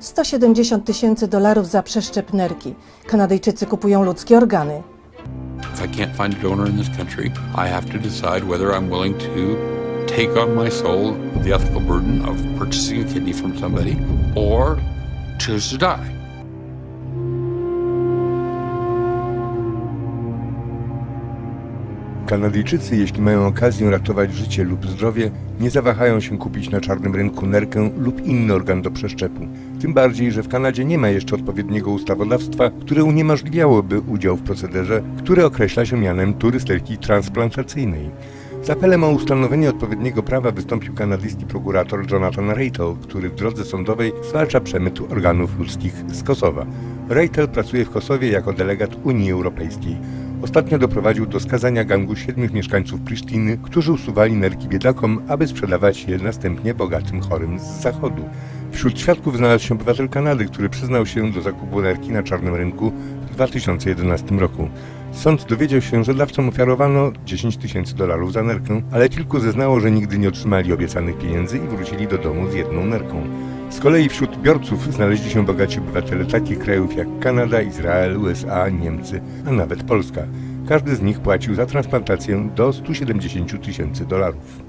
170 tysięcy dolarów za przeszczep nerki. Kanadyjczycy kupują ludzkie organy. If I can't find a donor in this country, I have to decide whether I'm willing to take on my soul the ethical burden of purchasing a kidney from somebody or choose to die. Kanadyjczycy, jeśli mają okazję ratować życie lub zdrowie, nie zawahają się kupić na czarnym rynku nerkę lub inny organ do przeszczepu. Tym bardziej, że w Kanadzie nie ma jeszcze odpowiedniego ustawodawstwa, które uniemożliwiałoby udział w procederze, który określa się mianem turystyki transplantacyjnej. Z apelem o ustanowienie odpowiedniego prawa wystąpił kanadyjski prokurator Jonathan Reitel, który w drodze sądowej zwalcza przemyt organów ludzkich z Kosowa. Reitel pracuje w Kosowie jako delegat Unii Europejskiej. Ostatnio doprowadził do skazania gangu siedmiu mieszkańców Prisztiny, którzy usuwali nerki biedakom, aby sprzedawać je następnie bogatym chorym z zachodu. Wśród świadków znalazł się obywatel Kanady, który przyznał się do zakupu nerki na czarnym rynku w 2011 roku. Sąd dowiedział się, że dawcom ofiarowano 10 tysięcy dolarów za nerkę, ale kilku zeznało, że nigdy nie otrzymali obiecanych pieniędzy i wrócili do domu z jedną nerką. Z kolei wśród biorców znaleźli się bogaci obywatele takich krajów jak Kanada, Izrael, USA, Niemcy, a nawet Polska. Każdy z nich płacił za transplantację do 170 tysięcy dolarów.